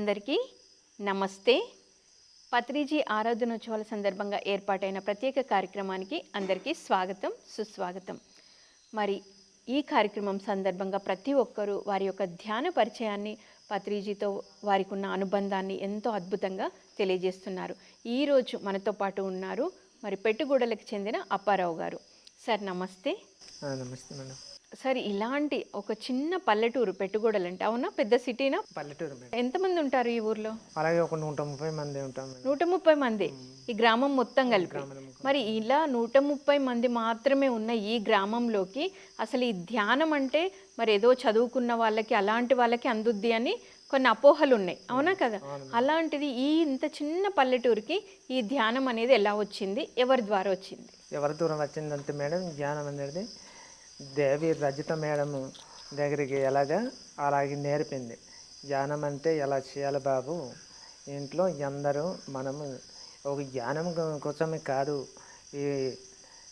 అందరికీ నమస్తే. పత్రిజీ ఆరాధనోత్సవాల సందర్భంగా ఏర్పాటైన ప్రత్యేక కార్యక్రమానికి అందరికీ స్వాగతం సుస్వాగతం. మరి ఈ కార్యక్రమం సందర్భంగా ప్రతి ఒక్కరూ వారి యొక్క ధ్యాన పరిచయాన్ని పత్రిజీతో వారికి ఉన్న అనుబంధాన్ని ఎంతో అద్భుతంగా తెలియజేస్తున్నారు. ఈరోజు మనతో పాటు ఉన్నారు మరి పెట్టుగూడలకు చెందిన అప్పారావు గారు. సార్ నమస్తే. నమస్తే మేడం. సార్ ఇలాంటి ఒక చిన్న పల్లెటూరు పెట్టుగూడలు అంటే అవునా? పెద్ద సిటీనా? పల్లెటూరు ఎంతమంది ఉంటారు ఈ ఊర్లో? అలాగే ఒక నూట ముప్పై మంది ఉంటాం నూట ముప్పై మంది. ఈ గ్రామం మొత్తం కలిపి. మరి ఇలా నూట ముప్పై మంది మాత్రమే ఉన్న ఈ గ్రామంలోకి అసలు ఈ ధ్యానం అంటే మరి ఏదో చదువుకున్న వాళ్ళకి అలాంటి వాళ్ళకి అందుద్ది అని కొన్ని అపోహలు ఉన్నాయి. అవునా కదా? అలాంటిది ఈ ఇంత చిన్న పల్లెటూరుకి ఈ ధ్యానం అనేది ఎలా వచ్చింది? ఎవరి ద్వారా వచ్చింది? ఎవరి దూరం వచ్చిందంటే మేడం జ్ఞానం అనేది దేవి రజిత మేడం దగ్గరికి ఎలాగా? అలాగే నేర్పింది. ధ్యానం అంటే ఎలా చేయాలి బాబు? ఇంట్లో అందరూ మనము ఒక ధ్యానం కోసమే కాదు ఈ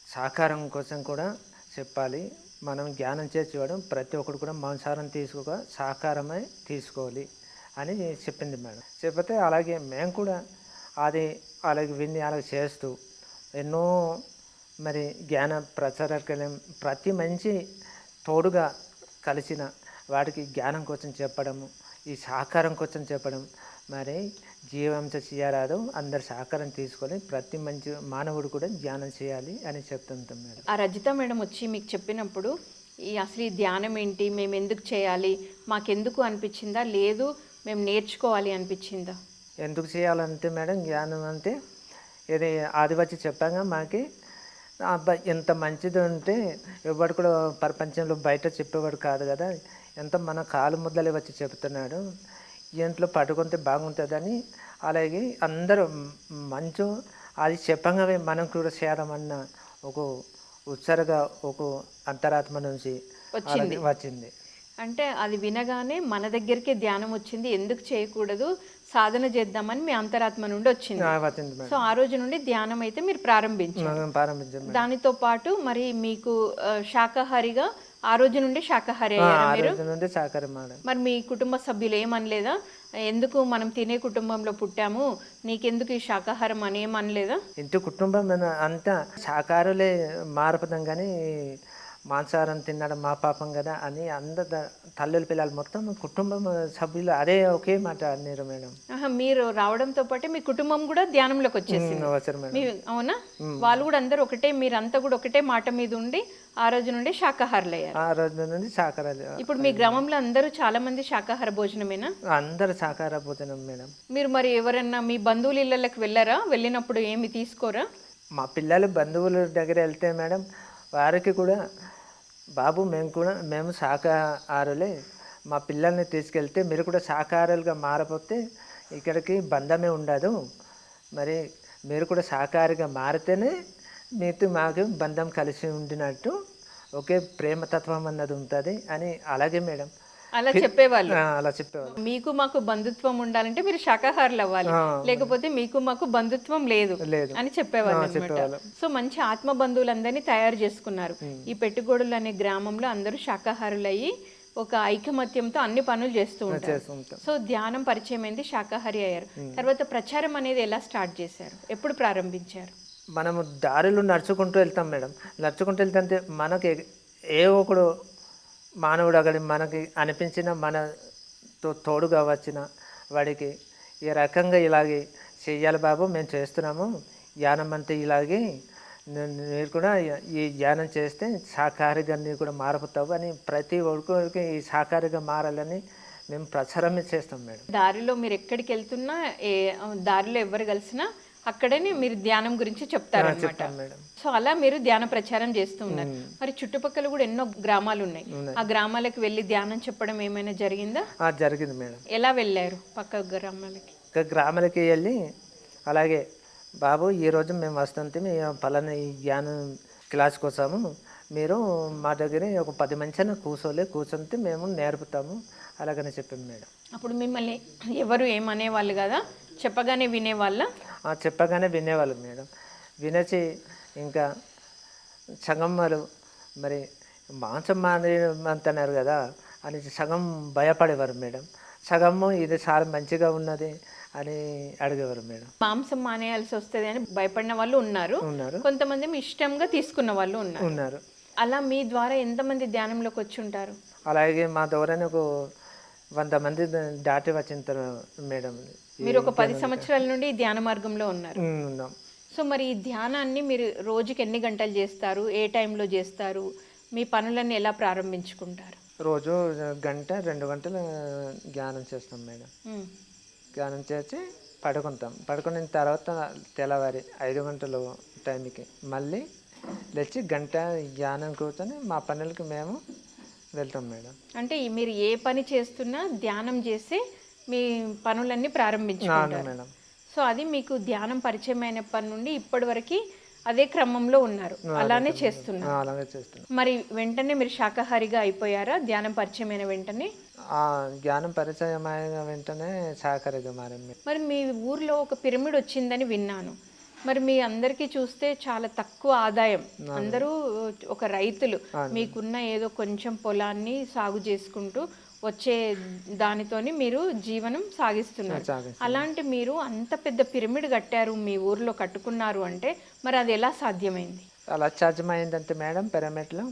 సాకారం కోసం కూడా చెప్పాలి. మనం ధ్యానం చేసేవాడు ప్రతి ఒక్కరు కూడా మాంసారం తీసుకోక సాకారమే తీసుకోవాలి అని చెప్పింది మేడం. చెప్పితే అలాగే మేము కూడా అది అలాగే విని అలాగే చేస్తూ ఎన్నో మరి జ్ఞాన ప్రచారకలం ప్రతి మంచి తోడుగా కలిసిన వాడికి జ్ఞానం కోసం చెప్పడము ఈ సహకారం కోసం చెప్పడం. మరి జీవంశ చేయరాదు అందరు సహకారం తీసుకొని ప్రతి మంచి మానవుడు కూడా ధ్యానం చేయాలి అని చెప్తుంటాం మేడం ఆ రజిత మేడం వచ్చి మీకు చెప్పినప్పుడు ఈ అసలు ఈ ధ్యానం ఏంటి మేము ఎందుకు చేయాలి మాకెందుకు అనిపించిందా లేదు మేము నేర్చుకోవాలి అనిపించిందా? ఎందుకు చేయాలంటే మేడం జ్ఞానం అంటే ఇది అది వచ్చి చెప్పాగా మాకి అబ్బాయి ఎంత మంచిది ఉంటే ఎవడు కూడా ప్రపంచంలో బయట చెప్పేవాడు కాదు కదా. ఎంత మన కాలు ముద్దలే వచ్చి చెప్తున్నాడు ఇంట్లో పడుకుంటే బాగుంటుందని అలాగే అందరూ మంచు అది చెప్పగానే మనం కూడా చేరమన్న ఒక ఉత్సరగా ఒక అంతరాత్మ నుంచి వచ్చింది. వచ్చింది. అంటే అది వినగానే మన దగ్గరికే ధ్యానం వచ్చింది. ఎందుకు చేయకూడదు? సాధన చేద్దామని మీ అంతరాత్మ నుండి వచ్చింది. సో ఆ రోజు నుండి ధ్యానం అయితే మీరు ప్రారంభించారు. దానితో పాటు మరి మీకు శాకాహారిగా ఆ రోజు నుండి శాకాహారి నుండి మరి మీ కుటుంబ సభ్యులు ఏమనలేదా? ఎందుకు మనం తినే కుటుంబంలో పుట్టాము నీకెందుకు ఈ శాకాహారం అని ఏమనలేదా? ఇంటి కుటుంబం అంతా శాకారులే మారపదాం కానీ మాంసాహారం తినడం మా పాపం కదా అని అందరు తల్లుల పిల్లలు మొత్తం కుటుంబం సభ్యులు అదే ఒకే మాట అన్నారు మేడం. మీరు రావడంతో పాటే మీ కుటుంబం కూడా ధ్యానంలోకి వచ్చేసింది. అవునా? వాళ్ళు కూడా అందరూ ఒకటే మీరంతా కూడా ఒకటే మాట మీద ఉండి ఆ రోజు నుండి శాకాహారులు అయ్యారు ఆ రోజు నుండి శాకారాలు ఇప్పుడు మీ గ్రామంలో అందరూ చాలా మంది శాకాహార భోజనమేనా? అందరు శాకాహార భోజనం మేడం. మీరు మరి ఎవరన్నా మీ బంధువుల ఇళ్ళకి వెళ్ళారా? వెళ్ళినప్పుడు ఏమి తీసుకోరా? మా పిల్లలు బంధువుల దగ్గర వెళ్తే మేడం వారికి కూడా బాబు మేము కూడా మేము శాకాహారులే. మా పిల్లల్ని తీసుకెళ్తే మీరు కూడా శాకాహారులుగా మారపోతే ఇక్కడికి బంధమే ఉండదు. మరి మీరు కూడా శాకాహారిగా మారితేనే మీతో మాకు బంధం కలిసి ఉండినట్టు ఒకే ప్రేమతత్వం అన్నది ఉంటుంది అని అలాగే మేడం. అలా చెప్పేవాళ్ళు. అలా చెప్పేవాళ్ళు. మీకు మాకు బంధుత్వం ఉండాలంటే మీరు శాకాహారులు అవ్వాలి. లేకపోతే మీకు మాకు బంధుత్వం లేదు అని చెప్పేవాళ్ళు అనమాట. సో మంచి ఆత్మ బంధువులందరినీ తయారు చేసుకున్నారు. ఈ పెట్టుగోడులు అనే గ్రామంలో అందరూ శాకాహారులు అయ్యి ఒక ఐకమత్యంతో అన్ని పనులు చేస్తూ ఉంటారు. సో ధ్యానం పరిచయం అయింది శాకాహారి అయ్యారు. తర్వాత ప్రచారం అనేది ఎలా స్టార్ట్ చేశారు? ఎప్పుడు ప్రారంభించారు? మనము దారిలో నడుచుకుంటూ వెళ్తాం మేడం. నడుచుకుంటూ వెళ్తుంటే మనకి ఏ ఒకడు మానవుడు అక్కడ మనకి అనిపించిన మనతో తోడుగా వచ్చిన వాడికి ఈ రకంగా ఇలాగే చెయ్యాలి బాబు మేము చేస్తున్నాము. ధ్యానం అంటే ఇలాగే. మీరు కూడా ఈ ధ్యానం చేస్తే శాకాహారిగా నీవు కూడా మారిపోతావు అని ప్రతి ఒక్కరికి ఈ శాకాహారిగా మారాలని మేము ప్రచారమే చేస్తాం మేడం. దారిలో మీరు ఎక్కడికి వెళ్తున్నా ఏ దారిలో ఎవరు కలిసినా అక్కడనే మీరు ధ్యానం గురించి చెప్తారు అనమాట సో అలా మీరు ధ్యాన ప్రచారం చేస్తూ ఉన్నారు. మరి చుట్టుపక్కల కూడా ఎన్నో గ్రామాలు ఉన్నాయి. ఆ గ్రామాలకు వెళ్ళి ధ్యానం చెప్పడం ఏమైనా జరిగిందా? జరిగింది మేడం. ఎలా వెళ్ళారు పక్క గ్రామాలకి? గ్రామాలకి వెళ్ళి అలాగే బాబు ఈరోజు మేము వస్తుంటే మీ పలానా ఈ జ్ఞానం క్లాస్కి వస్తాము మీరు మా దగ్గర ఒక పది మంచి కూర్చోలే కూర్చుంటే మేము నేర్పుతాము. అలాగనే చెప్పాము మేడం. అప్పుడు మిమ్మల్ని ఎవరు ఏమనేవాళ్ళు కదా? చెప్పగానే వినేవాళ్ళ ఆ, చెప్పగానే వినేవాళ్ళు మేడం. వినేసి ఇంకా సంగమ్మలు మరి మాంసం మాని అంటున్నారు కదా అని సగం భయపడేవారు మేడం. సగము ఇది చాలా మంచిగా ఉన్నది అని అడిగేవారు మేడం. మాంసం మానేయాల్సి వస్తుంది అని భయపడిన వాళ్ళు ఉన్నారు. ఉన్నారు. కొంతమంది ఇష్టంగా తీసుకున్న వాళ్ళు ఉన్నారు. ఉన్నారు. అలా మీ ద్వారా ఎంతమంది ధ్యానంలోకి వచ్చి ఉంటారు? అలాగే మా దూరాన్ని ఒక వంద మంది దాటి వచ్చిన మేడం. మీరు ఒక పది సంవత్సరాల నుండి ధ్యాన మార్గంలో ఉన్నారు. ఉన్నాం. సో మరి ఈ ధ్యానాన్ని మీరు రోజుకి ఎన్ని గంటలు చేస్తారు? ఏ టైంలో చేస్తారు? మీ పనులన్నీ ఎలా ప్రారంభించుకుంటారు? రోజు గంట రెండు గంటలు ధ్యానం చేస్తాం మేడం. ధ్యానం చేసి పడుకుంటాం. పడుకున్న తర్వాత తెల్లవారి ఐదు గంటలు టైంకి మళ్ళీ లేచి గంట ధ్యానం కూర్చొని మా పనులకి మేము వెళ్తాం మేడం. అంటే మీరు ఏ పని చేస్తున్నా ధ్యానం చేసి మీ పనులన్నీ ప్రారంభించుకుంటారు. మేడం. సో అది మీకు ధ్యానం పరిచయం అయినప్పటి నుండి ఇప్పటి వరకు అదే క్రమంలో ఉన్నారు. అలానే చేస్తున్నారు. మరి వెంటనే మీరు శాకాహారిగా అయిపోయారా? ధ్యానం పరిచయమైన వెంటనే? ఆ జ్ఞానం పరిచయం అయిన వెంటనే సహకారిగా మారాం మేము. మరి మీ ఊర్లో ఒక పిరమిడ్ వచ్చిందని విన్నాను. మరి మీ అందరికీ చూస్తే చాలా తక్కువ ఆదాయం. అందరూ ఒక రైతులు. మీకున్న ఏదో కొంచెం పొలాన్ని సాగు చేసుకుంటూ వచ్చే దానితోని మీరు జీవనం సాగిస్తున్నారు. సాగిస్తున్నాం. అలాంటి మీరు అంత పెద్ద పిరమిడ్ కట్టారు మీ ఊర్లో కట్టుకున్నారు అంటే మరి అది ఎలా సాధ్యమైంది? అలా సాధ్యమైందంటే మేడం పిరమిడ్లో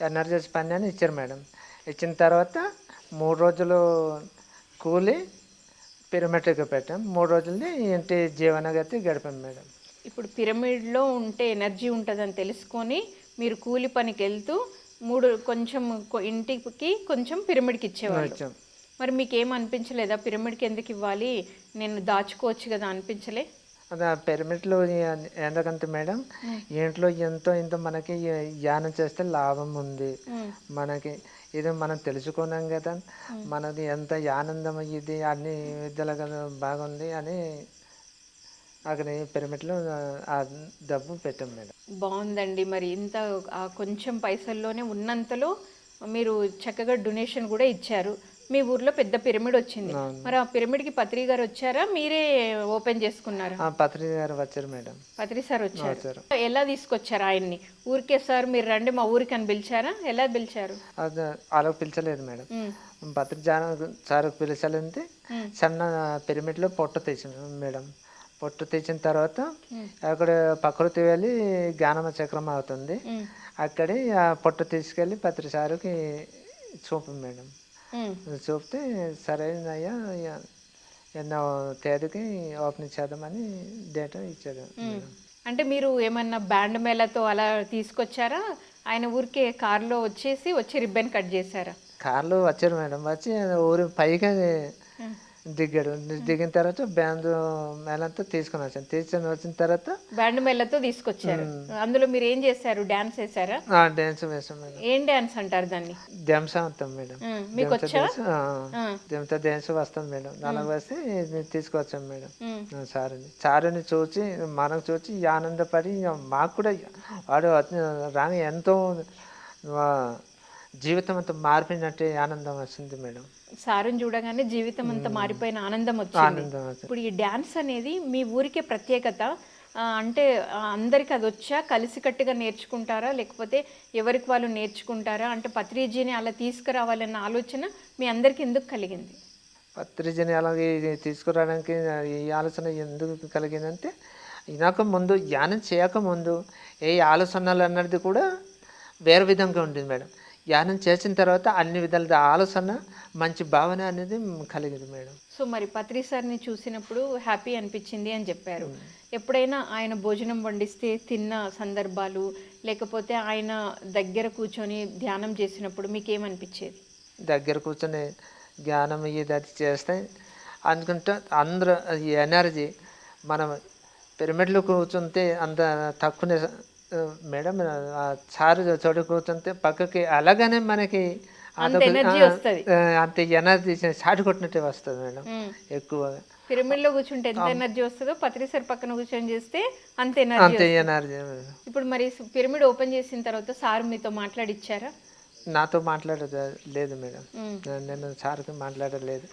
ఎనర్జీస్ పని అని ఇచ్చారు మేడం. ఇచ్చిన తర్వాత మూడు రోజులు కూలి పిరమిడ్కి పెట్టాం. మూడు రోజులది ఇంటి జీవనగతి గడిపాం మేడం. ఇప్పుడు పిరమిడ్లో ఉంటే ఎనర్జీ ఉంటుందని తెలుసుకొని మీరు కూలి పనికి వెళ్తూ మూడు కొంచెం ఇంటికి కొంచెం పిరమిడ్కి ఇచ్చేవాళ్ళు. ఇచ్చాం మరి మీకు ఏం అనిపించలేదా? పిరమిడ్కి ఎందుకు ఇవ్వాలి? నేను దాచుకోవచ్చు కదా అనిపించలే? అదే ఆ పిరమిడ్లో ఎందుకంటే మేడం ఇంట్లో ఎంతో ఇంత మనకి ధ్యానం చేస్తే లాభం ఉంది. మనకి ఇది మనం తెలుసుకున్నాం కదా. మనది ఎంత ఆనందం ఇది అన్ని విద్యలు కదా బాగుంది అని అక్కడ పిరమిడ్లో ఆ డబ్బు పెట్టాం మేడం. బాగుందండి. మరి ఇంత కొంచెం పైసల్లోనే ఉన్నంతలో మీరు చక్కగా డొనేషన్ కూడా ఇచ్చారు. మీ ఊర్లో పెద్ద పిరమిడ్ వచ్చింది. మరి ఆ పిరమిడ్కి పత్రి గారు వచ్చారా? మీరే ఓపెన్ చేసుకున్నారా? ఆ పత్రిక గారు వచ్చారు మేడం. పత్రి సార్ వచ్చారు. ఎలా తీసుకొచ్చారు ఆయన్ని? ఊరికే సార్ మీరు రండి మా ఊరికి అని పిలిచారా? ఎలా పిలిచారు? అలా పిలిచలేదు మేడం. జాన సార్ పిలిచాలంటే సన్న పిరమిడ్లో పొట్ట తెచ్చిన మేడం. పొట్టు తెచ్చిన తర్వాత అక్కడ ప్రకృతి వెళ్ళి జ్ఞానమ చక్రం అవుతుంది. అక్కడే ఆ పొట్టు తీసుకెళ్ళి పత్రి సారుకి చూపు మేడం. చూపితే సరైనయ్యా ఎన్నో తేదీకి ఓపెన్ చేద్దామని డేటా ఇచ్చాడు మేడం. అంటే మీరు ఏమన్నా బ్యాండ్ మేళతో అలా తీసుకొచ్చారా? ఆయన ఊరికే కారులో వచ్చేసి వచ్చి రిబ్బన్ కట్ చేశారా? కార్లో వచ్చారు మేడం. వచ్చి ఊరి పైగా. దిగాడు. దిగిన తర్వాత బ్యాండ్ మేళంతా తీసుకొని వచ్చాను. తీసుకొని వచ్చిన తర్వాత బ్యాండ్ మేళతో తీసుకొచ్చారు. అందులో మీరు ఏం చేశారు? డాన్స్ వేశారా? డ్యాన్స్ వేసాం మేడం. ఏం డాన్స్ అంటారు దాన్ని? డ్యాన్స్ అవుతాం మేడం. మీకు. దేంతో డ్యాన్స్ వస్తాం మేడం. అలా వస్తే తీసుకొచ్చాం మేడం. సారుని. సారుని చూసి మనకు చూసి ఆనందపడి మాకు కూడా వాడు రాని ఎంతో జీవితం అంతా మారిపోయినట్టే ఆనందం వస్తుంది మేడం. సారుని చూడగానే జీవితం అంతా మారిపోయిన ఆనందం వచ్చింది. ఇప్పుడు ఈ డ్యాన్స్ అనేది మీ ఊరికే ప్రత్యేకత. అంటే అందరికి అది వచ్చా? కలిసికట్టుగా నేర్చుకుంటారా? లేకపోతే ఎవరికి వాళ్ళు నేర్చుకుంటారా? అంటే పత్రిజీని అలా తీసుకురావాలన్న ఆలోచన మీ అందరికి ఎందుకు కలిగింది? పత్రిజని అలాగే తీసుకురావడానికి ఈ ఆలోచన ఎందుకు కలిగిందంటే నాకు ముందు ధ్యానం చేయక ముందు ఏ ఆలోచనలు అన్నది కూడా వేరే విధంగా ఉంటుంది మేడం. ధ్యానం చేసిన తర్వాత అన్ని విధాల ఆలోచన మంచి భావన అనేది కలిగింది మేడం. సో మరి పత్రి సార్ని చూసినప్పుడు హ్యాపీ అనిపించింది అని చెప్పారు. ఎప్పుడైనా ఆయన భోజనం వండిస్తే తిన్న సందర్భాలు లేకపోతే ఆయన దగ్గర కూర్చొని ధ్యానం చేసినప్పుడు మీకు ఏమనిపించేది దగ్గర కూర్చొని జ్ఞానం ఇది అది చేస్తే అనుకుంటే అందరూ ఎనర్జీ మనం పిరమిడ్లో కూర్చుంటే అంత తక్కువనే ఆ, మేడం చారు చోటు కూర్చుంటే పక్కకి అలాగనే మనకి అంత ఎనర్జీ ఆ, వస్తది. ఆ, అంత ఎనర్జీ చాటు కొట్టినట్టే వస్తుంది మేడం. మ్మ్. ఎక్కువగా పిరమిడ్లో కూర్చుంటే ఎంత ఎనర్జీ వస్తుందో పత్రి సార్ పక్కన కూర్చొని చేస్తే అంత ఎనర్జీ ఎనర్జీ ఇప్పుడు మరి పిరమిడ్ ఓపెన్ చేసిన తర్వాత సార్ మీతో మాట్లాడిచ్చారా? నాతో మాట్లాడదు లేదు మేడం. నేను సార్కి మాట్లాడలేదు.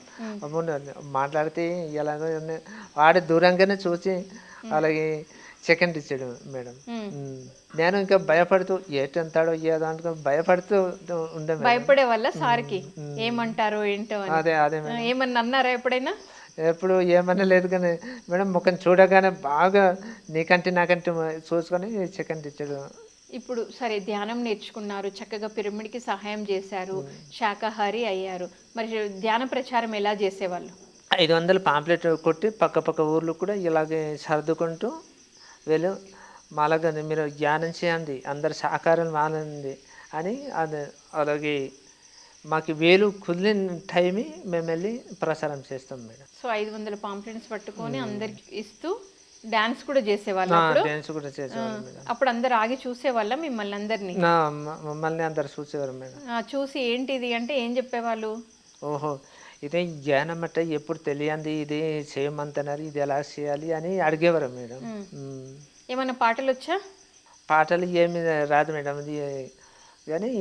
మాట్లాడితే ఎలాగో. వాడు దూరంగానే చూసి అలాగే సెకండ్ ఇచ్చాడు మేడం. నేను ఇంకా భయపడుతూ ఏటంతాడో ఏదో అనుకో భయపడుతూ ఉండే. భయపడే వల్ల సార్కి. ఏమంటారో ఏంటో అదే అదే మేడం. ఏమన్నా అన్నారా ఎప్పుడైనా? ఎప్పుడు ఏమన్నా లేదు కానీ మేడం ముఖం చూడగానే బాగా నీకంటే నాకంటే చూసుకొని సెకండ్ ఇచ్చాడు. ఇప్పుడు సరే ధ్యానం నేర్చుకున్నారు. చక్కగా పిరమిడ్కి సహాయం చేశారు. శాకాహారి అయ్యారు. మరి ధ్యాన ప్రచారం ఎలా చేసేవాళ్ళు? ఐదు వందలు పాంప్లెట్ కొట్టి పక్క పక్క ఊర్లు కూడా ఇలాగే సర్దుకుంటూ వీళ్ళు మాలాగా మీరు ధ్యానం చేయండి అందరు సహకారం మానండి అని అది అలాగే మాకు వేలు కుదిలిన టైమే మేము వెళ్ళి ప్రసారం చేస్తాం మేడం. సో ఐదు వందల పాంప్లెట్స్ పట్టుకొని అందరికి ఇస్తూ డాన్స్ కూడా చేసేవాళ్ళు అప్పుడు? డ్యాన్స్ కూడా చేసేవాళ్ళం మేడం. అప్పుడు అందరు ఆగి చూసేవాళ్ళ మిమ్మల్ని అందరినీ? మమ్మల్ని అందరు చూసేవారు మేడం. ఆ, చూసి ఏంటిది అంటే ఏం చెప్పేవాళ్ళు? ఓహో ఇదే జ్ఞానం అంటే ఎప్పుడు తెలియంది ఇది చేయమంటున్నారు ఇది ఎలా చేయాలి అని అడిగేవారు మేడం. మ్మ్. ఏమన్నా పాటలు వచ్చా? పాటలు ఏమి రాదు మేడం. ఇది కానీ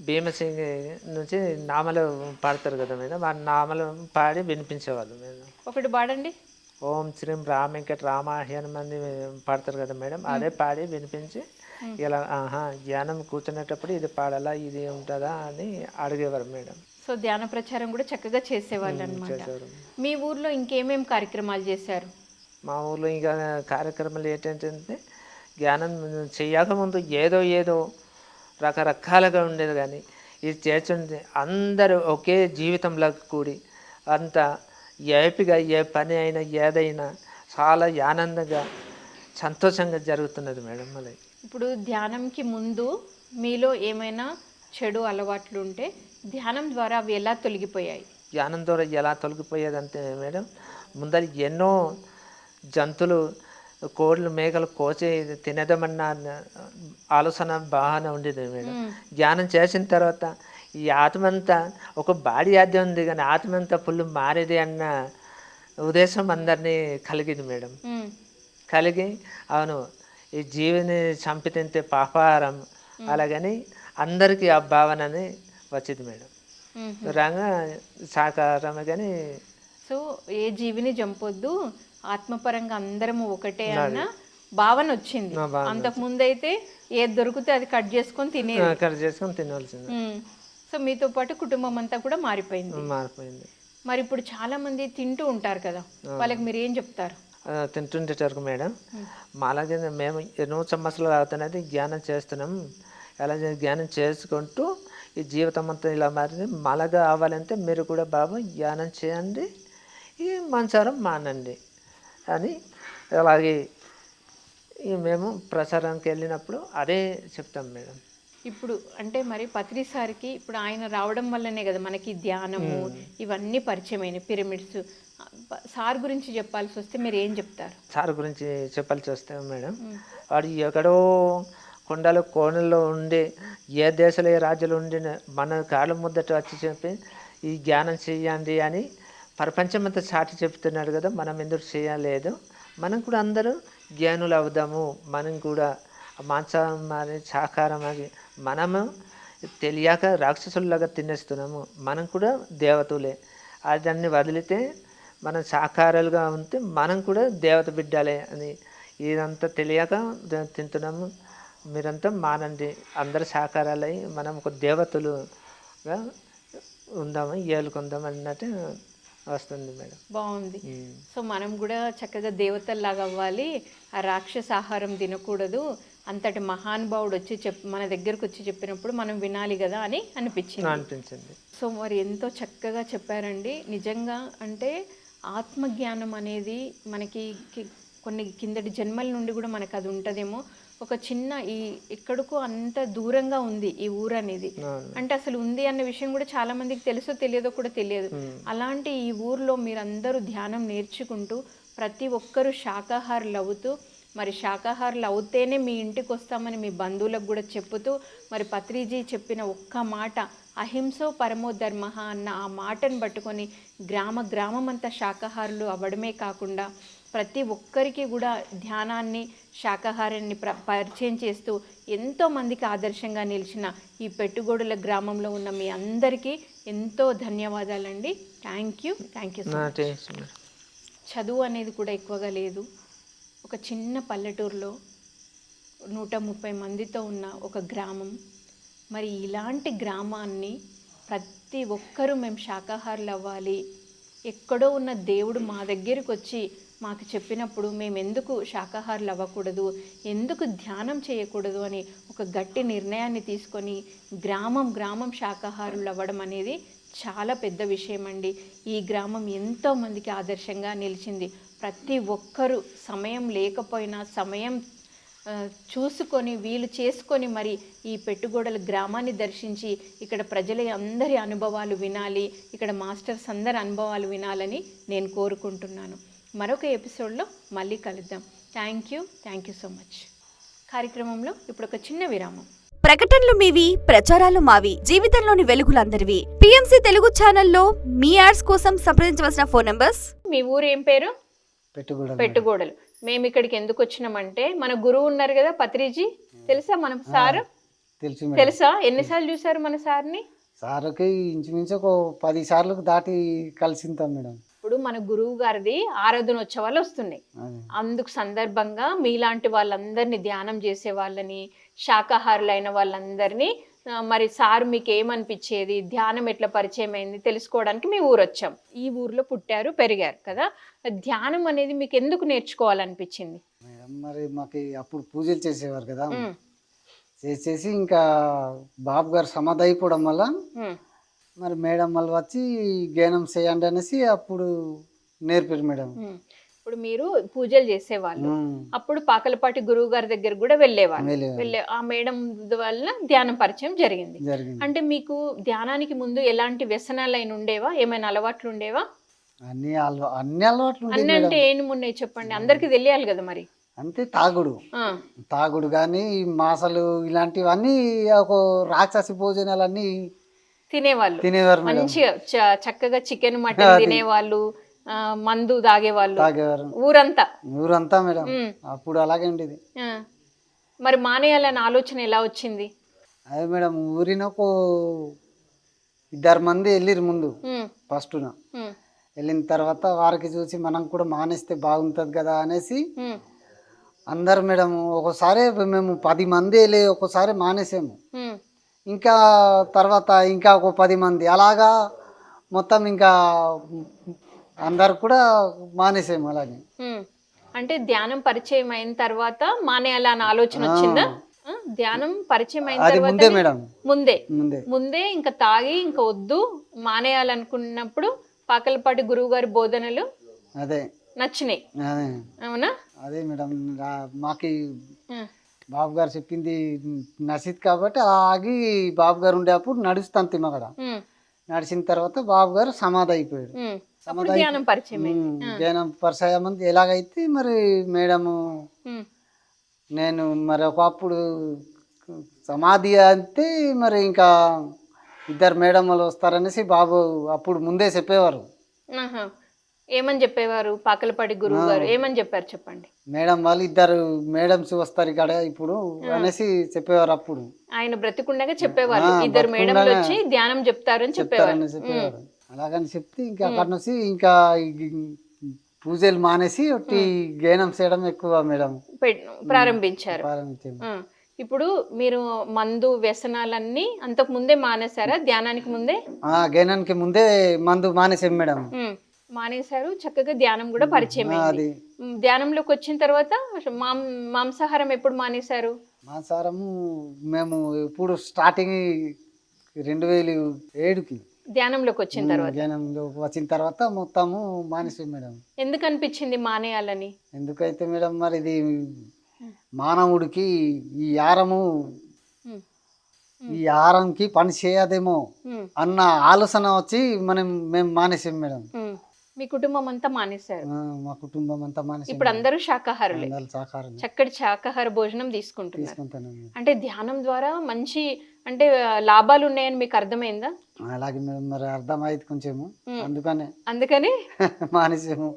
భీమసింగ్ నుంచి నామలు పాడతారు కదా మేడం. ఆ నామలు పాడి వినిపించేవాళ్ళు మేడం. ఒకటి పాడండి. ఓం శ్రీం రామ వెంకట రామ హనుమంది పాడతారు కదా మేడం. అదే పాడి వినిపించి ఇలా ఆహా ధ్యానం కూర్చునేటప్పుడు ఇది పాడాలా ఇది ఉంటుందా అని అడిగేవారు మేడం. సో ధ్యాన ప్రచారం కూడా చక్కగా చేసేవాళ్ళు అనమాట మీ ఊర్లో ఇంకేమేం కార్యక్రమాలు చేశారు? మా ఊర్లో ఇంకా కార్యక్రమాలు ఏంటంటే జ్ఞానం చేయకముందు ఏదో ఏదో రకరకాలుగా ఉండేది కానీ ఇది చేస్తుంటే అందరూ ఒకే జీవితంలో కూడి అంత ఏపిగా ఏ పని అయినా ఏదైనా చాలా ఆనందంగా సంతోషంగా జరుగుతున్నది మేడం మళ్ళీ. ఇప్పుడు ధ్యానంకి ముందు మీలో ఏమైనా చెడు అలవాట్లు ఉంటే ధ్యానం ద్వారా అవి ఎలా తొలగిపోయాయి? ధ్యానం ద్వారా ఎలా తొలగిపోయేదంటే మేడం ముందర ఎన్నో జంతువులు కోళ్ళు మేకలు కోసి తినదమన్న ఆలోచన బాగానే ఉండేది మేడం. ధ్యానం చేసిన తర్వాత ఈ ఆత్మ అంతా ఒక బాడీ ఆద్యం ఉంది కానీ ఆత్మ అంతా ఫుల్ మారేది అన్న ఉద్దేశం అందరినీ కలిగింది మేడం. కలిగి అవును ఈ జీవిని చంపి తింటే పాపారం అలాగని అందరికీ ఆ భావనని వచ్చింది మేడం. రంగా శాకాహారమే కానీ సో ఏ జీవిని చంపొద్దు ఆత్మపరంగా అందరము ఒకటే అన్న భావన వచ్చింది. అంతకు ముందైతే ఏది దొరికితే అది కట్ చేసుకొని తినేది. అక్కడ చేసుకొని తినవలసింది ఉమ్. సో మీతో పాటు కుటుంబం అంతా కూడా మారిపోయింది. మారిపోయింది. మరి ఇప్పుడు చాలా మంది తింటూ ఉంటారు కదా వాళ్ళకి మీరు ఏం చెప్తారు? తింటుండేటరకు మేడం. మాలాగే మేము ఎన్నో సంవత్సరాలు అవుతున్నది ధ్యానం చేస్తున్నాం. అలా చే- ధ్యానం చేసుకుంటూ ఈ జీవితం అంతా ఇలా మారింది. మాలాగా అవ్వాలంటే మీరు కూడా బాబు ధ్యానం చేయండి. ఈ మంచారం మానండి అని అలాగే ఈ మేము ప్రసారానికి వెళ్ళినప్పుడు అదే చెప్తాం మేడం. ఇప్పుడు అంటే మరి పత్రి సార్కి ఇప్పుడు ఆయన రావడం వల్లనే కదా మనకి ధ్యానము ఇవన్నీ పరిచయమైన పిరమిడ్స్. సార్ గురించి చెప్పాల్సి వస్తే మీరు ఏం చెప్తారు? సార్ గురించి చెప్పాల్సి వస్తే మేడం వాడు ఎక్కడో కొండలు కోణల్లో ఉండి ఏ దేశంలో ఏ రాజ్యాలు ఉండి మన కాళ్ళ ముద్దట వచ్చి చెప్పి ఈ జ్ఞానం చేయండి అని ప్రపంచమంతా చాటి చెప్తున్నాడు కదా మనం ఎందుకు చేయలేదు? మనం కూడా అందరూ జ్ఞానులు అవుదాము. మనం కూడా మాంసం అని సాకారం అని మనము తెలియక రాక్షసుల్లాగా తినేస్తున్నాము. మనం కూడా దేవతలే. అదన్నీ వదిలితే మనం సాకారాలుగా ఉంటే మనం కూడా దేవత బిడ్డలే అని. ఇదంతా తెలియక తింటున్నాము. మీరంతా మానండి. అందరు సాకారాలై మనం ఒక దేవతలుగా ఉందాము ఏలుకుందాం అన్నట్టు వస్తుంది మేడం. బాగుంది. సో మనం కూడా చక్కగా దేవతల్లాగా అవ్వాలి ఆ రాక్షస ఆహారం తినకూడదు. అంతటి మహానుభావుడు వచ్చి చెప్ మన దగ్గరకు వచ్చి చెప్పినప్పుడు మనం వినాలి కదా అని అనిపించింది. అనిపించింది. సో మరి ఎంతో చక్కగా చెప్పారండి. నిజంగా అంటే ఆత్మజ్ఞానం అనేది మనకి కొన్ని కిందటి జన్మల నుండి కూడా మనకు అది ఉంటుందేమో. ఒక చిన్న ఈ ఎక్కడికో అంత దూరంగా ఉంది ఈ ఊరు అనేది. అంటే అసలు ఉంది అన్న విషయం కూడా చాలా మందికి తెలుసో తెలియదో కూడా తెలియదు. అలాంటి ఈ ఊర్లో మీరందరూ ధ్యానం నేర్చుకుంటూ ప్రతి ఒక్కరూ శాకాహారులు అవుతూ మరి శాకాహారులు అవుతేనే మీ ఇంటికి వస్తామని మీ బంధువులకు కూడా చెప్పుతూ మరి పత్రిజీ చెప్పిన ఒక్క మాట అహింసో పరమో ధర్మ అన్న ఆ మాటను పట్టుకొని గ్రామ గ్రామం అంతా శాకాహారులు అవ్వడమే కాకుండా ప్రతి ఒక్కరికి కూడా ధ్యానాన్ని శాకాహారాన్ని ప్ర పరిచయం చేస్తూ ఎంతో మందికి ఆదర్శంగా నిలిచిన ఈ పెట్టుగోడుల గ్రామంలో ఉన్న మీ అందరికీ ఎంతో ధన్యవాదాలండి. థ్యాంక్ యూ థ్యాంక్ యూ చదువు అనేది కూడా ఎక్కువగా లేదు. ఒక చిన్న పల్లెటూరులో నూట ముప్పై మందితో ఉన్న ఒక గ్రామం. మరి ఇలాంటి గ్రామాన్ని ప్రతి ఒక్కరూ మేము శాకాహారులు అవ్వాలి. ఎక్కడో ఉన్న దేవుడు మా దగ్గరికి వచ్చి మాకు చెప్పినప్పుడు మేము ఎందుకు శాకాహారులు అవ్వకూడదు ఎందుకు ధ్యానం చేయకూడదు అని ఒక గట్టి నిర్ణయాన్ని తీసుకొని గ్రామం గ్రామం శాకాహారులు అవ్వడం అనేది చాలా పెద్ద విషయం అండి ఈ గ్రామం ఎంతోమందికి ఆదర్శంగా నిలిచింది. ప్రతి ఒక్కరూ సమయం లేకపోయినా సమయం చూసుకొని వీలు చేసుకొని మరి ఈ పెట్టుగోడల గ్రామాన్ని దర్శించి ఇక్కడ ప్రజల అందరి అనుభవాలు వినాలి ఇక్కడ మాస్టర్స్ అందరి అనుభవాలు వినాలని నేను కోరుకుంటున్నాను. మరొక ఎపిసోడ్లో మళ్ళీ కలుద్దాం. Thank you thank you so much కార్యక్రమంలో ఇప్పుడు ఒక చిన్న విరామం. ప్రకటనలు మీవి ప్రచారాలు మావి జీవితంలోని వెలుగులందరివి. పిఎంసి తెలుగు ఛానల్లో మీ యాడ్స్ కోసం సంప్రదించవలసిన ఫోన్ నంబర్స్? మీ ఊరు ఏం పేరు? పెట్టుగోడలు మేము ఇక్కడికి ఎందుకు వచ్చినామంటే మన గురువు ఉన్నారు కదా పత్రిజీ? తెలుసా మన సార్? తెలుసు ఎన్నిసార్లు చూసారు మన సార్ని? సార్కి ఇంచుమించు ఒక పది సార్లు దాటి కలిసింతాం మేడం. ఇప్పుడు మన గురువు గారిది ఆరాధనోత్సవాలు వస్తున్నాయి. అదే. అందుకు సందర్భంగా మీలాంటి వాళ్ళందరినీ ధ్యానం చేసే వాళ్ళని శాకాహారులైన వాళ్ళందరినీ మరి సార్ మీకు ఏమనిపించేది ధ్యానం ఎట్లా పరిచయం అయింది? తెలుసుకోవడానికి మీ ఊరు వచ్చాం ఈ ఊర్లో పుట్టారు పెరిగారు కదా. ధ్యానం అనేది మీకు ఎందుకు నేర్చుకోవాలనిపించింది? మేడం మరి మాకు అప్పుడు పూజలు చేసేవారు కదా. చేసేసి ఇంకా బాబు గారు సమాధి అయిపోవడం వల్ల మరి మేడం వాళ్ళు వచ్చి గేనం చేయండి అనేసి అప్పుడు నేర్పారు మేడం. ఇప్పుడు మీరు పూజలు చేసేవాళ్ళు. అప్పుడు పాకలపాటి గురువు గారి దగ్గర కూడా వెళ్ళేవాళ్ళు. వెళ్ళే ఆ మేడం వల్ల ధ్యానం పరిచయం జరిగింది. అంటే మీకు ధ్యానానికి ముందు ఎలాంటి వ్యసనాలు అయిన ఉండేవా? ఏమైనా అలవాట్లు ఉండేవా? అన్ని అన్ని అలవాట్లు అన్ని అంటే ఏమి ఉన్నాయి చెప్పండి? అందరికి తెలియాలి కదా మరి. అంతే తాగుడు. తాగుడు కానీ మాసలు ఇలాంటివన్నీ ఒక రాక్షసి భోజనాలన్నీ తినేవాళ్ళు. తినేవారు మంచిగా చక్కగా చికెన్ మటన్ తినేవాళ్ళు మందు తాగేవాళ్ళు. ఊరంతా. ఊరంతా మేడం. అప్పుడు అలాగే ఉండేది. మరి మానేయాలన్న ఆలోచన ఎలా వచ్చింది? అదే మేడం ఊరిన ఒక ఇద్దరు మంది వెళ్ళిరు ముందు. ఫస్ట్న. వెళ్ళిన తర్వాత వారికి చూసి మనం కూడా మానేస్తే బాగుంటుంది కదా అనేసి అందరు మేడం ఒకసారి మేము పది మంది వెళ్ళి ఒకసారి మానేసాము. ఇంకా తర్వాత ఇంకా ఒక పది మంది. అలాగా మొత్తం ఇంకా అందరు కూడా మానేసాము అలాగే. అంటే ధ్యానం పరిచయం అయిన తర్వాత మానేయాలన్న ఆలోచన వచ్చిందా? ధ్యానం పరిచయం అయిన ముందే తర్వాత మేడం. ముందే. ముందే. ముందే ఇంకా తాగి ఇంకా వద్దు మానేయాలనుకున్నప్పుడు పాకలపాటి గురువు గారి బోధనలు అదే. నచ్చినాయి. అవునా? అదే మేడం. మాకి బాబు గారు చెప్పింది నసీద్ కాబట్టి అలాగి బాబు గారు ఉండేటప్పుడు నడుస్తాను తిమ్మగడ. నడిచిన తర్వాత బాబు గారు సమాధి అయిపోయాడు. అప్పుడు ధ్యానం పరిచయం ఎలాగైతే మరి మేడము నేను మరి ఒకప్పుడు సమాధి అంటే మరి ఇంకా ఇద్దరు మేడమ్మలు వస్తారనేసి బాబు అప్పుడు ముందే చెప్పేవారు. ఏమని చెప్పేవారు? పాకలపాటి గురువు గారు ఏమని చెప్పారు చెప్పండి? మేడం వాళ్ళు ఇద్దరు మేడమ్స్ వస్తారు ఇక్కడ ఇప్పుడు అనేసి చెప్పేవారు అప్పుడు. ఆయన బ్రతికుండగా చెప్పేవాళ్ళు ఆ, ఇద్దరు బ్రతికుండగా వచ్చి ధ్యానం చెప్తారని చెప్పేవారు. చెప్పేవారు. అలాగని చెప్తే ఇంకా అక్కడ నుంచి ఇంకా పూజలు మానేసి ఒకటి గేనం చేయడం ఎక్కువ మేడం. ప్రారంభించారు. ప్రారంభించాము ఆ, ఇప్పుడు మీరు మందు వ్యసనాలన్నీ అంతకు ముందే మానేశారా? ధ్యానానికి ముందే? ఆ గేనానికి ముందే మందు మానేసాం మేడం. మానేశారు. చక్కగా ధ్యానం కూడా పరిచయం అయింది. ధ్యానంలోకి వచ్చిన తర్వాత మాం మాంసాహారం ఎప్పుడు మానేశారు? మాంసాహారము మేము ఇప్పుడు స్టార్టింగ్ రెండు వేలు ఏడుకి. ధ్యానంలోకి వచ్చిన తర్వాత. జ్ఞానంలో వచ్చిన తర్వాత మొత్తము మానేసాం మేడం. ఎందుకు అనిపించింది మానేయాలని? ఎందుకైతే మేడం మరి ఇది మానవుడికి ఈ ఆరము ఈ ఆరంకి పని చేయదేమో అన్న ఆలోచన వచ్చి మనం మేము మానేసాం మేడం. మీ కుటుంబం అంతా మానేశారు. ఆ, మా కుటుంబం అంతా మానేసాం ఇప్పుడు అందరూ శాకాహారులే. అందరూ సహకారం చక్కటి శాకాహార భోజనం తీసుకుంటున్నారు. తీసుకుంటాను అంటే ధ్యానం ద్వారా మంచి అంటే ఆ, లాభాలు ఉన్నాయని మీకు అర్థమైందా? అలాగే మరి అర్థమైంది కొంచెము. అందుకనే. అందుకని? మానేసాము.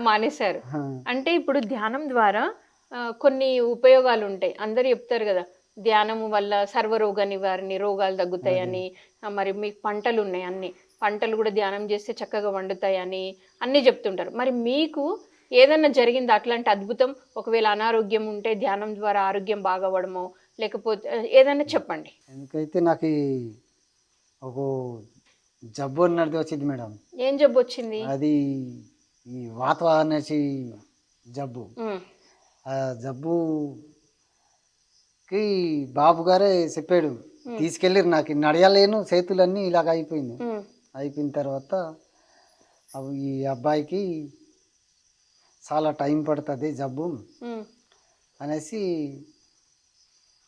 మానేశారు. ఆ, అంటే ఇప్పుడు ధ్యానం ద్వారా ఆ, కొన్ని ఉపయోగాలు ఉంటాయి అందరు చెప్తారు కదా ధ్యానము వల్ల సర్వరోగ నివారణ రోగాలు తగ్గుతాయని ఆ, మరి మీకు పంటలు ఉన్నాయి అన్ని. పంటలు కూడా ధ్యానం చేస్తే చక్కగా వండుతాయని అన్నీ చెప్తుంటారు. మరి మీకు ఏదన్నా జరిగింది? అట్లాంటి అద్భుతం? ఒకవేళ అనారోగ్యం ఉంటే ధ్యానం ద్వారా ఆరోగ్యం బాగవడమో లేకపోతే ఏదన్నా చెప్పండి. ఎందుకైతే నాకు ఒక జబ్బు అన్నది వచ్చింది మేడం. ఏం జబ్బు వచ్చింది? అది ఈ వాతావరణ జబ్బు. ఆ జబ్బుకి బాబు గారే చెప్పాడు. తీసుకెళ్ళారు నాకు. నడయలేను చేతులన్నీ ఇలాగ అయిపోయింది. అయిపోయిన తర్వాత అవి ఈ అబ్బాయికి చాలా టైం పడుతుంది జబ్బు అనేసి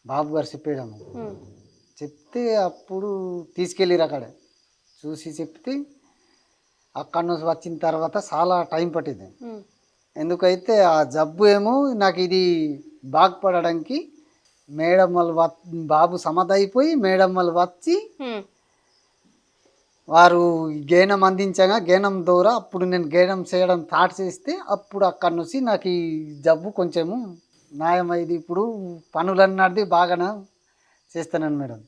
బాబు గారు చెప్పాడు ఉమ్, చెప్తే అప్పుడు తీసుకెళ్ళిరు అక్కడ. చూసి చెప్తే అక్కడ నుంచి వచ్చిన తర్వాత చాలా టైం పట్టింది. ఎందుకైతే ఆ జబ్బు ఏమో నాకు ఇది బాగుపడడానికి మేడం వాళ్ళు బాబు సమదైపోయి మేడం వాళ్ళు వచ్చి వారు గేనం అందించగా గేనం ద్వారా అప్పుడు నేను గేనం చేయడం స్టార్ట్ చేస్తే అప్పుడు అక్కడి నుంచి నాకు ఈ జబ్బు కొంచెము న్యాయమైంది. ఇప్పుడు పనులన్నది బాగానే చేస్తున్నాను మేడం.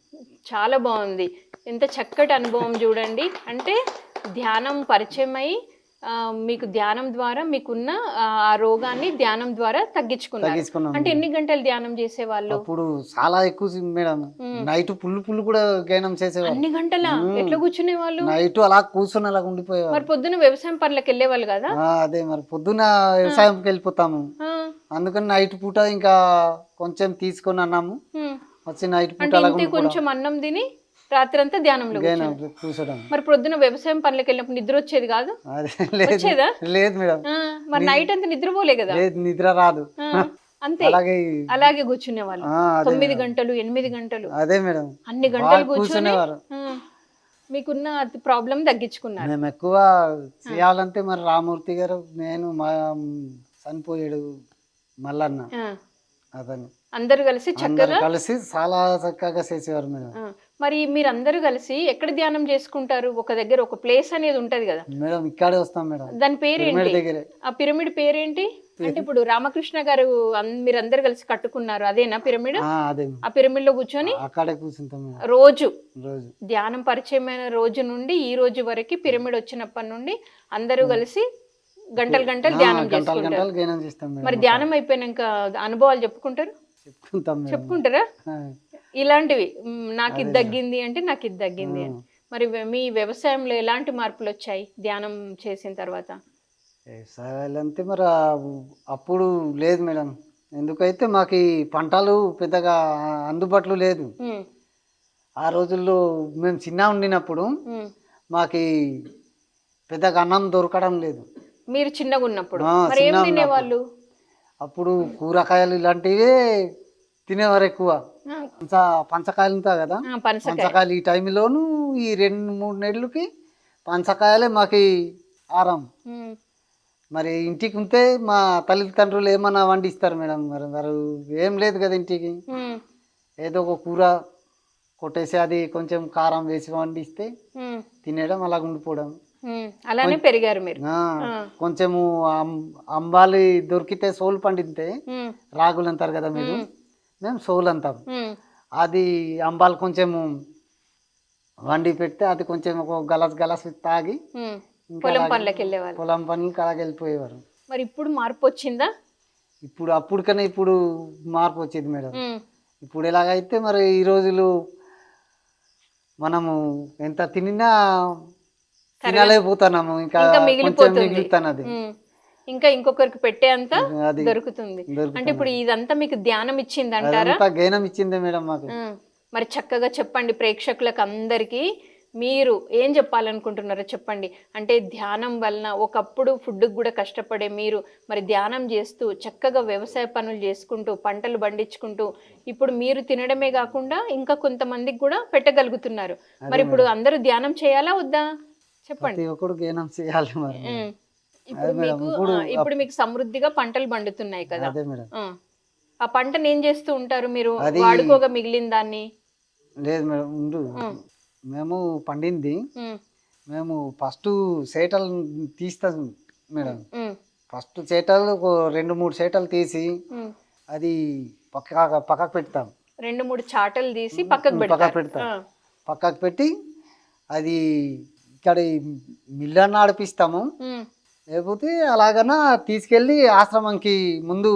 చాలా బాగుంది. ఎంత చక్కటి అనుభవం చూడండి. అంటే ధ్యానం పరిచయం అయి మీకు ధ్యానం ద్వారా మీకున్న ఆ, రోగాన్ని ధ్యానం ద్వారా తగ్గించుకున్నారు. తగ్గించుకున్నాం. అంటే ఎన్ని గంటలు ధ్యానం చేసేవాళ్ళు? అప్పుడు చాలా ఎక్కువ మేడం. నైట్ పుల్లు పుల్లు కూడా గేనం చేసేవారు అన్ని గంటలా? ఎట్లా కూర్చునే వాళ్ళు నైట్ అలా కూర్చొని అలా ఉండిపోయేవారు మరి పొద్దున వ్యవసాయం పనులకు వెళ్ళేవాళ్ళు కదా? అదే మరి పొద్దున వ్యవసాయంకి వెళ్ళిపోతాము. అందుకని నైట్ పూట ఇంకా కొంచెం తీసుకొని అన్నాము. వచ్చి నైట్ పూట కొంచెం అన్నం తిని రాత్రంతా ధ్యానంలో గేనం కూర్చున్నారు. కూర్చోడం. మరి పొద్దున వ్యవసాయం పనులకు వెళ్ళినప్పుడు నిద్ర వచ్చేది కాదు? అదే లేదు వచ్చేదా? లేదు మేడం. మరి నైట్ అంతా నిద్రపోలే కదా? లేదు నిద్ర రాదు. అంతే. అలాగే అలాగే కూర్చునే వాళ్ళు తొమ్మిది గంటలు ఎనిమిది గంటలు. అదే మేడం. అన్ని గంటలు కూర్చొని కూర్చునేవారు. మీకున్న ప్రాబ్లం తగ్గించుకున్నారు. మేము ఎక్కువ చేయాలంటే మరి రామూర్తి గారు నేను మా చనిపోయాడు మల్లన్న అతను. అందరు కలిసి చక్కగా కలిసి చాలా చక్కగా చేసేవారు మేడం. మరి మీరందరూ కలిసి ఎక్కడ ధ్యానం చేసుకుంటారు? ఒక దగ్గర ఒక ప్లేస్ అనేది ఉంటది కదా. మేడం ఇక్కడే వస్తాం మేడం. దాని పేరేంటి? ఆ పిరమిడ్ పేరేంటి? అంటే ఇప్పుడు రామకృష్ణ గారు మీరందరూ కలిసి కట్టుకున్నారు. అదేనా పిరమిడ్? ఆ, పిరమిడ్లో కూర్చొని అక్కడే కూర్చుంటాం మేడం. రోజు ధ్యానం పరిచయమైన రోజు నుండి ఈ రోజు వరకు పిరమిడ్ వచ్చినప్పటి నుండి అందరూ కలిసి గంటలు గంటలు ధ్యానం చేసుకుంటారు. మరి ధ్యానం అయిపోయినాక అనుభవాలు చెప్పుకుంటారు? చెప్పుకుంటారా? ఇలాంటివి. నాకు ఇది తగ్గింది అంటే నాకు ఇది తగ్గింది అని. మరి మీ వ్యవసాయంలో ఎలాంటి మార్పులు వచ్చాయి ధ్యానం చేసిన తర్వాత? వ్యవసాయాలంటే మరి అప్పుడు లేదు మేడం. ఎందుకైతే మాకు ఈ పంటలు పెద్దగా అందుబాటులో లేదు. ఆ రోజుల్లో మేము చిన్న ఉండినప్పుడు. మాకు పెద్దగా అన్నం దొరకడం లేదు. మీరు చిన్నగా ఉన్నప్పుడు. అప్పుడు కూరగాయలు ఇలాంటివే తినేవారు ఎక్కువ. పంచ పంచకాయలు ఉంటాయి కదా? పంచకాయలు ఈ టైంలోను ఈ రెండు మూడు నెలలకి పంచకాయలే మాకు ఆరం మరి ఇంటికి ఉంటే మా తల్లిదండ్రులు ఏమన్నా వండిస్తారు మేడం? మరి మరి ఏం లేదు కదా ఇంటికి. ఏదో ఒక కూర కొట్టేసి అది కొంచెం కారం వేసి వండిస్తే తినేయడం అలా ఉండిపోవడం. అలానే పెరిగారు మీరు. కొంచెము అంబాలి దొరికితే సోలు పండితే రాగులు అంటారు కదా మీరు? మేము సోలు అంటాం అది అంబాలు కొంచెము వండి పెడితే అది కొంచెం ఒక గలస్ గలస్ తాగి పొలం పనులకు వెళ్ళేవాళ్ళు పొలం పనులు అలాగే వెళ్ళిపోయేవారు. మరి ఇప్పుడు మార్పు వచ్చిందా? ఇప్పుడు అప్పుడు కన్నా ఇప్పుడు మార్పు వచ్చేది మేడం. ఇప్పుడు ఎలాగైతే మరి ఈ రోజులు మనము ఎంత తినినా తినలేకపోతున్నాము ఇంకా కొంచెం. మిగులుతున్నది. ఇంకా ఇంకొకరికి పెట్టే అంత దొరుకుతుంది. అంటే ఇప్పుడు ఇదంతా మీకు ధ్యానం ఇచ్చింది అంటారా గేనం ఇచ్చిందే మేడం మాకు. మరి చక్కగా చెప్పండి ప్రేక్షకులకు అందరికీ. మీరు ఏం చెప్పాలనుకుంటున్నారో చెప్పండి. అంటే ధ్యానం వలన ఒకప్పుడు ఫుడ్కి కూడా కష్టపడే మీరు మరి ధ్యానం చేస్తూ చక్కగా వ్యవసాయ పనులు చేసుకుంటూ పంటలు పండించుకుంటూ ఇప్పుడు మీరు తినడమే కాకుండా ఇంకా కొంతమందికి కూడా పెట్టగలుగుతున్నారు. మరి ఇప్పుడు అందరూ ధ్యానం చేయాలా వద్దా? చెప్పండి. ఒక్కడు గేనం చేయాలి. ఇప్పుడు మీకు ఇప్పుడు మీకు సమృద్ధిగా పంటలు పండుతున్నాయి కదా. అదే మేడం. ఆ. పంటను ఏం చేస్తూ ఉంటారు మీరు? వాడుకోగా మిగిలిన దాన్ని? లేదు మేడం ఉండు. మేము పండింది. మేము ఫస్ట్ సేటలు తీస్తాం మేడం. ఫస్ట్ చేటలు ఒక రెండు మూడు చేటలు తీసి. అది పక్క పక్కకు పెడతాం. రెండు మూడు చాటలు తీసి పక్కకు పక్కకు పెడతాం. పక్కకు పెట్టి అది ఇక్కడ ఈ మిల్లు నడిపిస్తాము ఉమ్, లేకపోతే అలాగనా తీసుకెళ్ళి ఆశ్రమంకి ముందు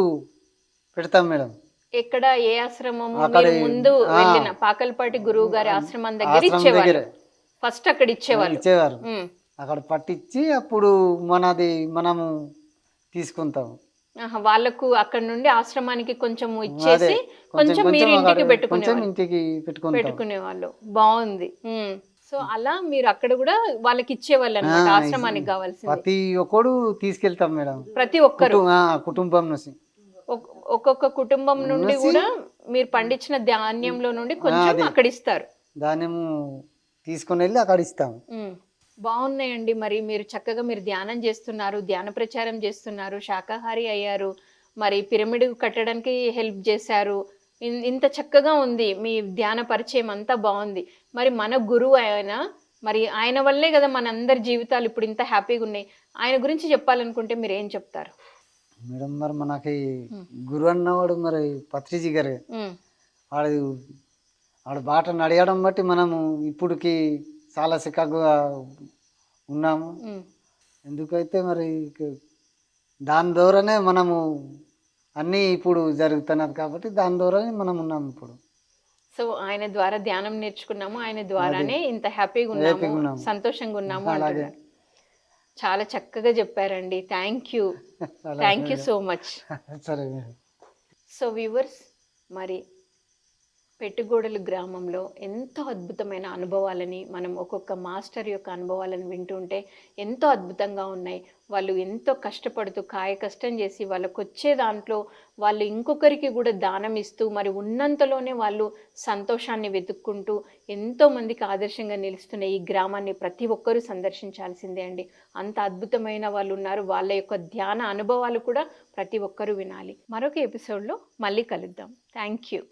పెడతాం మేడం. ఎక్కడ ఏ ఆశ్రమము? అక్కడ ముందు ఆ. వెళ్ళిన పాకల్పాటి గురువు గారి ఆశ్రమం దగ్గర ఆశ్రమం ఇచ్చేవాళ్ళు. దగ్గరే ఫస్ట్ అక్కడ ఇచ్చేవాళ్ళు. ఇచ్చేవారు. ఉమ్. అక్కడ పట్టించి అప్పుడు మనది మనము తీసుకుంటాం. ఆహా, వాళ్ళకు అక్కడ నుండి ఆశ్రమానికి కొంచెం ఇచ్చేసి కొంచెం మీరు అక్కడ ఇంటికి కొంచెం పెట్టుకునేవాళ్ళు. ఇంటికి పెట్టుకుంటాం. పెట్టుకునేవాళ్ళు. బాగుంది. ఉమ్. సో అలా మీరు అక్కడ కూడా వాళ్ళకి ఇచ్చేవాళ్ళు అనమాట ఆశ్రమానికి కావాల్సింది. ప్రతి ఒక్కడు తీసుకెళ్తాం మేడం. ప్రతి ఒక్కరు. కుటుంబం నుంచి. ఒక్- ఒక్కొక్క కుటుంబం నుండి కూడా మీరు పండించిన ధాన్యంలో నుండి కొంచెం. అక్కడ ఇస్తారు ధాన్యము తీసుకొని వెళ్ళి అక్కడ ఇస్తాం ఉమ్. బాగున్నాయండి మరి. మీరు చక్కగా మీరు ధ్యానం చేస్తున్నారు ధ్యాన ప్రచారం చేస్తున్నారు శాకాహారి అయ్యారు మరి పిరమిడ్ కట్టడానికి హెల్ప్ చేశారు ఇంత చక్కగా ఉంది. మీ ధ్యాన పరిచయం అంతా బాగుంది. మరి మన గురువు ఆయన మరి ఆయన వల్లే కదా మన అందరి జీవితాలు ఇప్పుడు ఇంత హ్యాపీగా ఉన్నాయి. ఆయన గురించి చెప్పాలనుకుంటే మీరు ఏం చెప్తారు? మేడం మరి మనకి గురు అన్నవాడు మరి పత్రిజీ గారే. వాడు వాడు బాట నడయడం బట్టి మనము ఇప్పుడుకి చాలా సిక్కగా ఉన్నాము. ఎందుకైతే మరి దాని ద్వారానే మనము అన్నీ ఇప్పుడు జరుగుతున్నది కాబట్టి దాని ద్వారానే మనం ఉన్నాము ఇప్పుడు. సో ఆయన ద్వారా ధ్యానం నేర్చుకున్నాము ఆయన ద్వారానే ఇంత హ్యాపీగా ఉన్నాము. సంతోషంగా ఉన్నాము అలాగే. చాలా చక్కగా చెప్పారండి. Thank you thank you so much సరే. సో వ్యూవర్స్ మరి పెట్టుగోడలు గ్రామంలో ఎంతో అద్భుతమైన అనుభవాలని మనం ఒక్కొక్క మాస్టర్ యొక్క అనుభవాలను వింటుంటే ఎంతో అద్భుతంగా ఉన్నాయి. వాళ్ళు ఎంతో కష్టపడుతూ కాయ కష్టం చేసి వాళ్ళకు వచ్చే దాంట్లో వాళ్ళు ఇంకొకరికి కూడా దానం ఇస్తూ మరి ఉన్నంతలోనే వాళ్ళు సంతోషాన్ని వెతుక్కుంటూ ఎంతోమందికి ఆదర్శంగా నిలుస్తున్న ఈ గ్రామాన్ని ప్రతి ఒక్కరూ సందర్శించాల్సిందే అండి. అంత అద్భుతమైన వాళ్ళు ఉన్నారు వాళ్ళ యొక్క ధ్యాన అనుభవాలు కూడా ప్రతి ఒక్కరూ వినాలి. మరొక ఎపిసోడ్లో మళ్ళీ కలుద్దాం. Thank you.